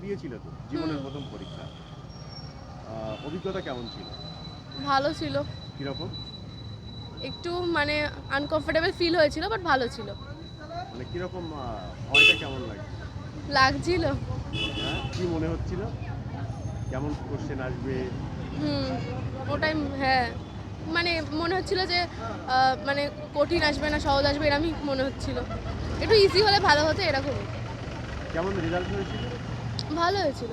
দিয়েছিলে তো? জীবনের প্রথম পরীক্ষা। অভিজ্ঞতা কেমন ছিল? ভালো ছিল। কীরকম? একটু মানে আনকমফোর্টেবল ফিল হয়েছিল বাট ভালো ছিল। মানে কীরকম ভয়টা কেমন লাগে লাগছিল। হ্যাঁ কি মনে হচ্ছিল? কেমন কোশ্চেন আসবে? হুম ওটাই হ্যাঁ। মানে মনে হচ্ছিল যে মানে কঠিন আসবে না সহজ আসবে এরকমই মনে হচ্ছিল। একটু ইজি হলে ভালো হতো এরকম কেমন রেজাল্ট হয়েছিল? ভালো হয়েছিল।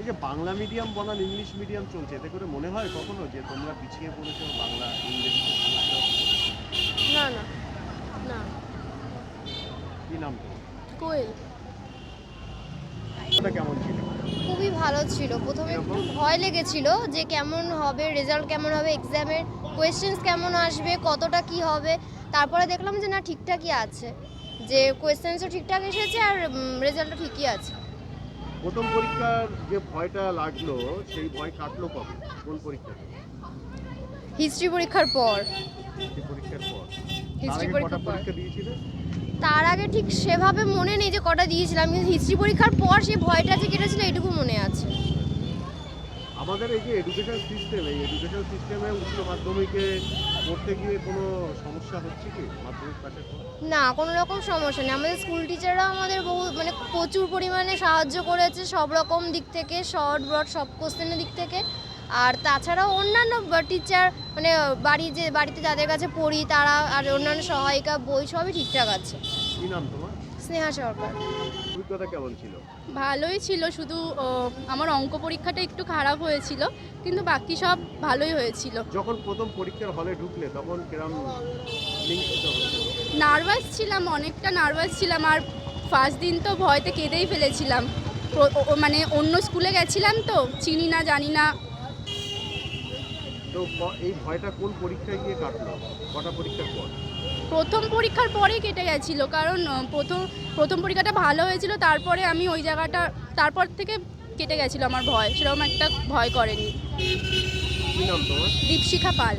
এই যে বাংলা মিডিয়াম বনাম ইংলিশ মিডিয়াম চলছে এতে করে মনে হয় কখনো যে তোমরা পিছিয়ে পড়েছো বাংলা পড়েছো? না না না। কি নাম কোয়েল। কেমন ছিল? খুবই ভালো ছিল। প্রথমে একটু ভয় লেগেছিল যে কেমন হবে রেজাল্ট কেমন হবে এক্সামের কোয়েশ্চেন্স কেমন আসবে কতটা কি হবে। তারপরে দেখলাম যে না ঠিকঠাকই আছে। যে কোয়েশ্চেন্সও ঠিকঠাক এসেছে আর রেজাল্টও ঠিকই আছে। প্রথম পরীক্ষার যে ভয়টা লাগল সেই ভয় কাটলো কবে? কোন পরীক্ষা? হিস্ট্রি পরীক্ষার পর। পরীক্ষার পর। তার হিস্ট্রি আগে পরীক্ষার পর। তার আগে ঠিক সেভাবে মনে নেই যে কটা দিয়েছিলাম কিন্তু হিস্ট্রি পরীক্ষার পর সেই ভয়টা যে কেটেছিল এটুকু মনে আছে। আমাদের এই যে এডুকেশন সিস্টেম এই এডুকেশন সিস্টেমে উচ্চ মাধ্যমিকে পড়তে গিয়ে কোনো সমস্যা হচ্ছে কি? মাধ্যমিক পাশের পর না, কোনো রকম সমস্যা নেই। আমাদের স্কুল টিচাররা আমাদের বহু মানে প্রচুর পরিমাণে সাহায্য করেছে সব রকম দিক থেকে শর্ট ব্রড সব কোশ্চেনের দিক থেকে। আর তাছাড়াও অন্যান্য টিচার মানে বাড়ি যে, বাড়িতে যাদের কাছে পড়ি, তারা আর অন্যান্য সহায়িকা, বই সবই ঠিকঠাক আছে। কি নাম তোমার? স্নেহা সরকার। অভিজ্ঞতা কেমন ছিল? ভালোই ছিল শুধু আমার অঙ্ক পরীক্ষাটা একটু খারাপ হয়েছিল কিন্তু বাকি সব ভালোই হয়েছিল। যখন প্রথম পরীক্ষার হলে ঢুকলে তখন কিরম নার্ভাস ছিলাম অনেকটা নার্ভাস ছিলাম আর ফার্স্ট দিন তো ভয়তে কেঁদেই ফেলেছিলাম। মানে অন্য স্কুলে গেছিলাম তো চিনি না জানি না। তো এই ভয়টা কোন পরীক্ষায় গিয়ে কাটলো? কটা পরীক্ষার পর? প্রথম পরীক্ষার পরেই কেটে গেছিল কারণ প্রথম প্রথম পরীক্ষাটা ভালো হয়েছিল তারপরে আমি ওই জায়গাটা তারপর থেকে কেটে গেছিল আমার ভয় সেরকম একটা ভয় করেনি। দীপশিখা পাল।